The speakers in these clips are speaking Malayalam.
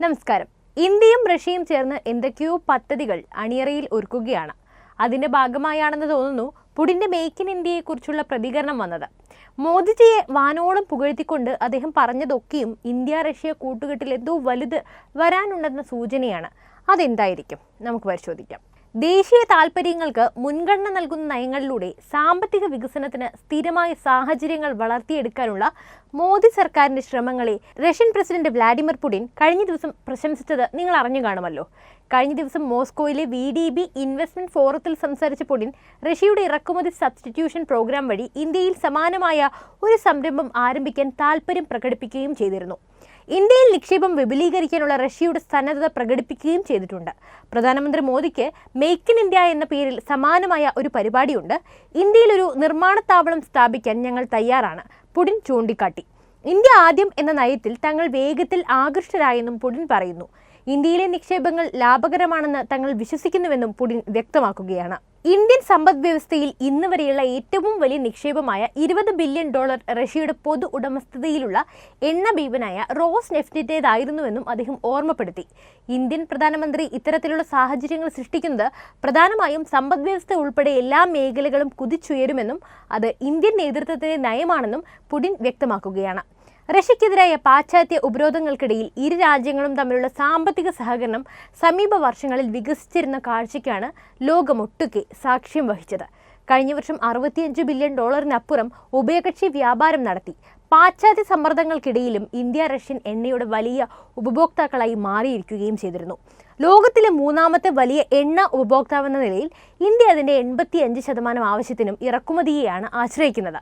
നമസ്കാരം. ഇന്ത്യയും റഷ്യയും ചേർന്ന് എന്തൊക്കെയോ പദ്ധതികൾ അണിയറയിൽ ഒരുക്കുകയാണ്. അതിന്റെ ഭാഗമായാണെന്ന് തോന്നുന്നു പുടിന്റെ മേക്ക് ഇൻ ഇന്ത്യയെക്കുറിച്ചുള്ള പ്രതികരണം വന്നത്. മോദിജിയെ വാനോളം പുകഴ്ത്തിക്കൊണ്ട് അദ്ദേഹം പറഞ്ഞതൊക്കെയും ഇന്ത്യ റഷ്യ കൂട്ടുകെട്ടിൽ എന്തോ വലുത് വരാനുണ്ടെന്ന സൂചനയാണ്. അതെന്തായിരിക്കും? നമുക്ക് പരിശോധിക്കാം. ദേശീയ താൽപ്പര്യങ്ങൾക്ക് മുൻഗണന നൽകുന്ന നയങ്ങളിലൂടെ സാമ്പത്തിക വികസനത്തിന് സ്ഥിരമായ സാഹചര്യങ്ങൾ വളർത്തിയെടുക്കാനുള്ള മോദി സർക്കാരിന്റെ ശ്രമങ്ങളെ റഷ്യൻ പ്രസിഡന്റ് വ്ലാഡിമിർ പുടിൻ കഴിഞ്ഞ ദിവസം പ്രശംസിച്ചത് നിങ്ങൾ അറിഞ്ഞു കാണുമല്ലോ. കഴിഞ്ഞ ദിവസം മോസ്കോയിലെ വി ഡി ബി ഇൻവെസ്റ്റ്മെന്റ് ഫോറത്തിൽ സംസാരിച്ച പുടിൻ റഷ്യയുടെ ഇറക്കുമതി സബ്സ്റ്റിറ്റ്യൂഷൻ പ്രോഗ്രാം വഴി ഇന്ത്യയിൽ സമാനമായ ഒരു സംരംഭം ആരംഭിക്കാൻ താൽപ്പര്യം പ്രകടിപ്പിക്കുകയും ചെയ്തിരുന്നു. ഇന്ത്യയിൽ നിക്ഷേപം വിപുലീകരിക്കാനുള്ള റഷ്യയുടെ സന്നദ്ധത പ്രകടിപ്പിക്കുകയും ചെയ്തിട്ടുണ്ട്. പ്രധാനമന്ത്രി മോദിക്ക് മേക്ക് ഇൻ ഇന്ത്യ എന്ന പേരിൽ സമാനമായ ഒരു പരിപാടിയുണ്ട്. ഇന്ത്യയിൽ ഒരു നിർമ്മാണത്താവളം സ്ഥാപിക്കാൻ ഞങ്ങൾ തയ്യാറാണ്. പുടിൻ ചൂണ്ടിക്കാട്ടി. ഇന്ത്യ ആദ്യം എന്ന നയത്തിൽ തങ്ങൾ വേഗത്തിൽ ആകൃഷ്ടരായെന്നും പുടിൻ പറയുന്നു. ഇന്ത്യയിലെ നിക്ഷേപങ്ങൾ ലാഭകരമാണെന്ന് തങ്ങൾ വിശ്വസിക്കുന്നുവെന്നും പുടിൻ വ്യക്തമാക്കുകയാണ്. ഇന്ത്യൻ സമ്പദ് വ്യവസ്ഥയിൽ ഇന്ന് വരെയുള്ള ഏറ്റവും വലിയ നിക്ഷേപമായ ഇരുപത് ബില്യൺ ഡോളർ റഷ്യയുടെ പൊതു ഉടമസ്ഥതയിലുള്ള എണ്ണ ഭീപനായ റോസ് നെഫ്റ്റിന്റേതായിരുന്നുവെന്നും അദ്ദേഹം ഓർമ്മപ്പെടുത്തി. ഇന്ത്യൻ പ്രധാനമന്ത്രി ഇത്തരത്തിലുള്ള സാഹചര്യങ്ങൾ സൃഷ്ടിക്കുന്നത് പ്രധാനമായും സമ്പദ് വ്യവസ്ഥ ഉൾപ്പെടെ എല്ലാ മേഖലകളും കുതിച്ചുയരുമെന്നും അത് ഇന്ത്യൻ നേതൃത്വത്തിന്റെ നയമാണെന്നും പുടിൻ വ്യക്തമാക്കുകയാണ്. റഷ്യക്കെതിരായ പാശ്ചാത്യ ഉപരോധങ്ങൾക്കിടയിൽ ഇരു രാജ്യങ്ങളും തമ്മിലുള്ള സാമ്പത്തിക സഹകരണം സമീപ വർഷങ്ങളിൽ വികസിച്ചിരുന്ന കാഴ്ചയ്ക്കാണ് ലോകമൊട്ടുക്കെ സാക്ഷ്യം വഹിച്ചത്. കഴിഞ്ഞ വർഷം അറുപത്തിയഞ്ച് ബില്യൺ ഡോളറിനപ്പുറം ഉഭയകക്ഷി വ്യാപാരം നടത്തി. പാശ്ചാത്യ സമ്മർദ്ദങ്ങൾക്കിടയിലും ഇന്ത്യ റഷ്യൻ എണ്ണയുടെ വലിയ ഉപഭോക്താക്കളായി മാറിയിരിക്കുകയും ചെയ്തിരുന്നു. ലോകത്തിലെ മൂന്നാമത്തെ വലിയ എണ്ണ ഉപഭോക്താവെന്ന നിലയിൽ ഇന്ത്യ അതിന്റെ എൺപത്തി അഞ്ച് ശതമാനം ആവശ്യത്തിനും ഇറക്കുമതിയെയാണ് ആശ്രയിക്കുന്നത്.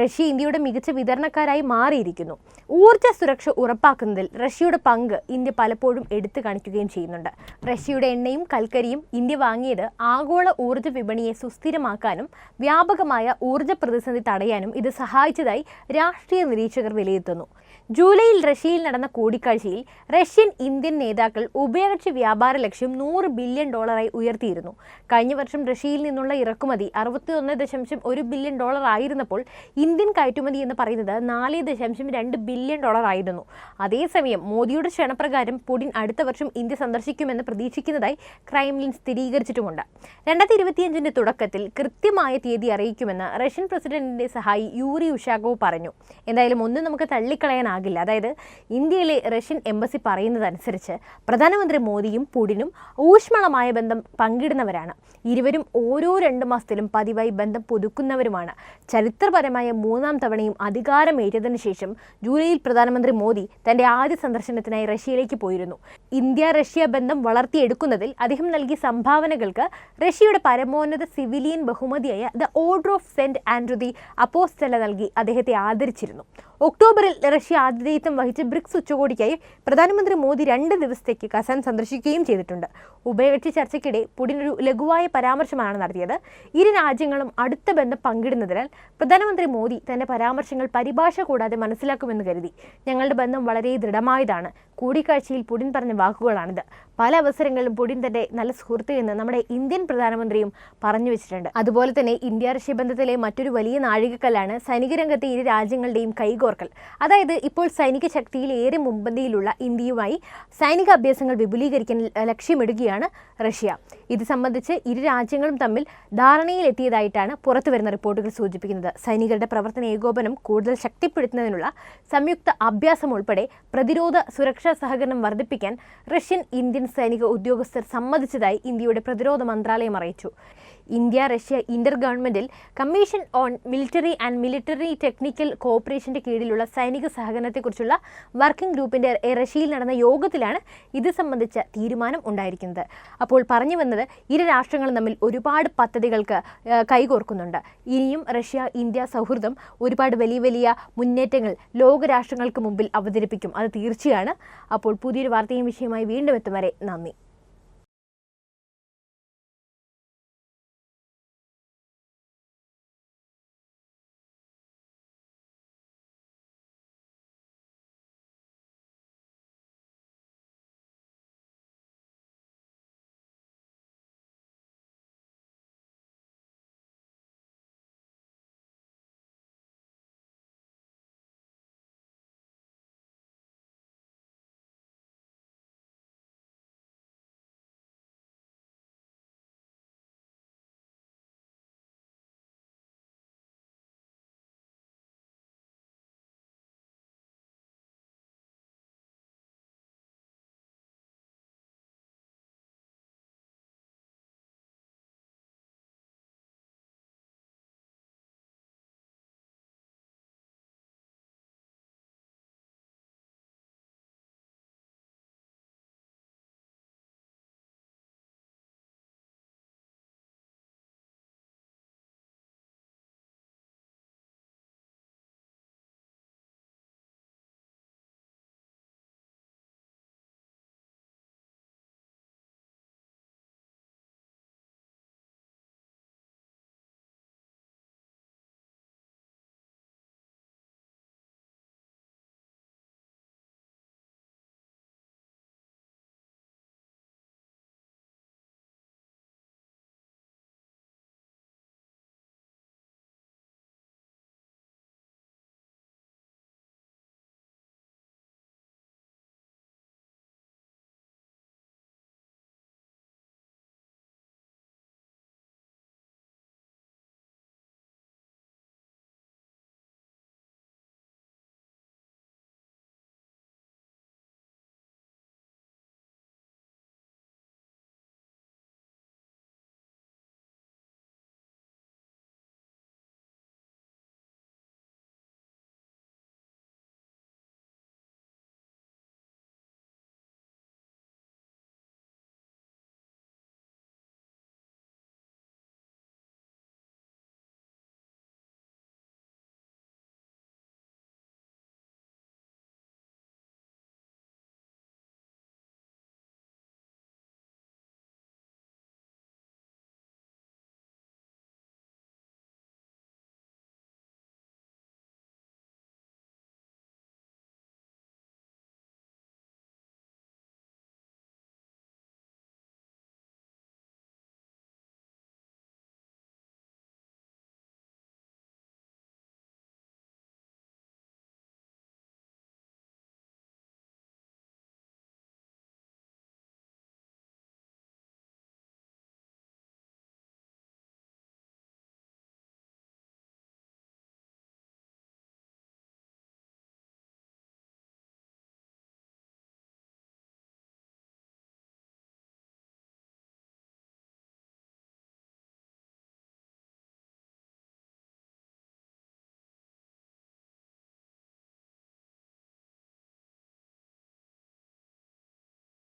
റഷ്യ ഇന്ത്യയുടെ മികച്ച വിതരണക്കാരായി മാറിയിരിക്കുന്നു. ഊർജ സുരക്ഷ ഉറപ്പാക്കുന്നതിൽ റഷ്യയുടെ പങ്ക് ഇന്ത്യ പലപ്പോഴും എടുത്തു കാണിക്കുകയും ചെയ്യുന്നുണ്ട്. റഷ്യയുടെ എണ്ണയും കൽക്കരിയും ഇന്ത്യ വാങ്ങിയത് ആഗോള ഊർജ വിപണിയെ സുസ്ഥിരമാക്കാനും വ്യാപകമായ ഊർജ പ്രതിസന്ധി തടയാനും ഇത് സഹായിച്ചതായി രാഷ്ട്രീയ നിരീക്ഷകർ വിലയിരുത്തുന്നു. ജൂലൈയിൽ റഷ്യയിൽ നടന്ന കൂടിക്കാഴ്ചയിൽ റഷ്യൻ ഇന്ത്യൻ നേതാക്കൾ ഉഭയകക്ഷി വ്യാപാര ലക്ഷ്യം നൂറ് ബില്യൺ ഡോളറായി ഉയർത്തിയിരുന്നു. കഴിഞ്ഞ വർഷം റഷ്യയിൽ നിന്നുള്ള ഇറക്കുമതി അറുപത്തിയൊന്ന് ദശാംശം ഒരു ബില്യൺ ഡോളർ ആയിരുന്നപ്പോൾ ഇന്ത്യൻ കയറ്റുമതി എന്ന് പറയുന്നത് നാല് ദശാംശം രണ്ട് ബില്യൺ ഡോളർ ആയിരുന്നു. അതേസമയം മോദിയുടെ ക്ഷണപ്രകാരം പുടിൻ അടുത്ത വർഷം ഇന്ത്യ സന്ദർശിക്കുമെന്ന് പ്രതീക്ഷിക്കുന്നതായി ക്രൈംലിൻ സ്ഥിരീകരിച്ചിട്ടുമുണ്ട്. രണ്ടായിരത്തി ഇരുപത്തിയഞ്ചിന്റെ തുടക്കത്തിൽ കൃത്യമായ തീയതി അറിയിക്കുമെന്ന് റഷ്യൻ പ്രസിഡന്റിന്റെ സഹായി യൂറി ഉഷാഗോവ് പറഞ്ഞു. എന്തായാലും ഒന്നും നമുക്ക് തള്ളിക്കളയാനാകില്ല. അതായത് ഇന്ത്യയിലെ റഷ്യൻ എംബസി പറയുന്നതനുസരിച്ച് പ്രധാനമന്ത്രി മോദിയും പുടിനും ഊഷ്മളമായ ബന്ധം പങ്കിടുന്നവരാണ്. ഇരുവരും ഓരോ രണ്ട് മാസത്തിലും പതിവായി ബന്ധം പുതുക്കുന്നവരുമാണ്. ചരിത്രപരമായ മൂന്നാം തവണയും അധികാരമേറ്റതിനു ശേഷം ജൂലൈയിൽ പ്രധാനമന്ത്രി മോദി തന്റെ ആദ്യ സന്ദർശനത്തിനായി റഷ്യയിലേക്ക് പോയിരുന്നു. ഇന്ത്യ റഷ്യ ബന്ധം വളർത്തിയെടുക്കുന്നതിൽ അദ്ദേഹം നൽകിയ സംഭാവനകൾക്ക് റഷ്യയുടെ പരമോന്നത സിവിലിയൻ ബഹുമതിയായ the order of Saint Andrew the Apostle നൽകി അദ്ദേഹത്തെ ആദരിച്ചിരുന്നു. ഒക്ടോബറിൽ റഷ്യ ആതിഥേയത്വം വഹിച്ച ബ്രിക്സ് ഉച്ചകോടിക്കായി പ്രധാനമന്ത്രി മോദി രണ്ട് ദിവസത്തേക്ക് കസാൻ സന്ദർശിക്കുകയും ചെയ്തിട്ടുണ്ട്. ഉഭയകക്ഷി ചർച്ചയ്ക്കിടെ പുടിൻ ഒരു ലഘുവായ പരാമർശമാണ് നടത്തിയത്. ഇരു രാജ്യങ്ങളും അടുത്ത ബന്ധം പങ്കിടുന്നതിനാൽ പ്രധാനമന്ത്രി മോദി തന്റെ പരാമർശങ്ങൾ പരിഭാഷ കൂടാതെ മനസ്സിലാക്കുമെന്ന് കരുതി. ഞങ്ങളുടെ ബന്ധം വളരെ ദൃഢമായതാണ്. കൂടിക്കാഴ്ചയിൽ പുടിൻ പറഞ്ഞ വാക്കുകളാണിത്. പല അവസരങ്ങളിലും പുടിൻ തന്റെ നല്ല സുഹൃത്ത് എന്ന് നമ്മുടെ ഇന്ത്യൻ പ്രധാനമന്ത്രിയും പറഞ്ഞു വെച്ചിട്ടുണ്ട്. അതുപോലെ തന്നെ ഇന്ത്യ റഷ്യ ബന്ധത്തിലെ മറ്റൊരു വലിയ നാഴികക്കല്ലാണ് സൈനിക രംഗത്തെ ഇരു രാജ്യങ്ങളുടെയും കൈകോർക്കൽ. അതായത് ഇപ്പോൾ സൈനിക ശക്തിയിൽ ഏറെ മുൻപന്തിയിലുള്ള ഇന്ത്യയുമായി സൈനിക അഭ്യാസങ്ങൾ വിപുലീകരിക്കാൻ ലക്ഷ്യമിടുകയാണ് റഷ്യ. ഇത് സംബന്ധിച്ച് ഇരു രാജ്യങ്ങളും തമ്മിൽ ധാരണയിലെത്തിയതായിട്ടാണ് പുറത്തുവരുന്ന റിപ്പോർട്ടുകൾ സൂചിപ്പിക്കുന്നത്. സൈനികരുടെ പ്രവർത്തന ഏകോപനം കൂടുതൽ ശക്തിപ്പെടുത്തുന്നതിനുള്ള സംയുക്ത അഭ്യാസം ഉൾപ്പെടെ പ്രതിരോധ സുരക്ഷാ സഹകരണം വർദ്ധിപ്പിക്കാൻ റഷ്യൻ ഇന്ത്യൻ സൈനിക ഉദ്യോഗസ്ഥർ സമ്മതിച്ചതായി ഇന്ത്യയുടെ പ്രതിരോധ മന്ത്രാലയം അറിയിച്ചു. ഇന്ത്യ റഷ്യ ഇന്റർ ഗവൺമെന്റിൽ commission on military and military technical കോഓപ്പറേഷന്റെ കീഴിലുള്ള സൈനിക സഹകരണത്തെക്കുറിച്ചുള്ള വർക്കിംഗ് ഗ്രൂപ്പിന്റെ റഷ്യയിൽ നടന്ന യോഗത്തിലാണ് ഇത് സംബന്ധിച്ച തീരുമാനം ഉണ്ടായിരിക്കുന്നത്. അപ്പോൾ പറഞ്ഞു വന്നത് ഇരു രാഷ്ട്രങ്ങളും തമ്മിൽ ഒരുപാട് പദ്ധതികൾക്ക് കൈകോർക്കുന്നുണ്ട്. ഇനിയും റഷ്യ ഇന്ത്യ സൗഹൃദം ഒരുപാട് വലിയ വലിയ മുന്നേറ്റങ്ങൾ ലോകരാഷ്ട്രങ്ങൾക്ക് മുമ്പിൽ അവതരിപ്പിക്കും. അത് തീർച്ചയാണ്. അപ്പോൾ പുതിയൊരു വാർത്തയും വിഷയമായി വീണ്ടും എത്തും വരെ നന്ദി.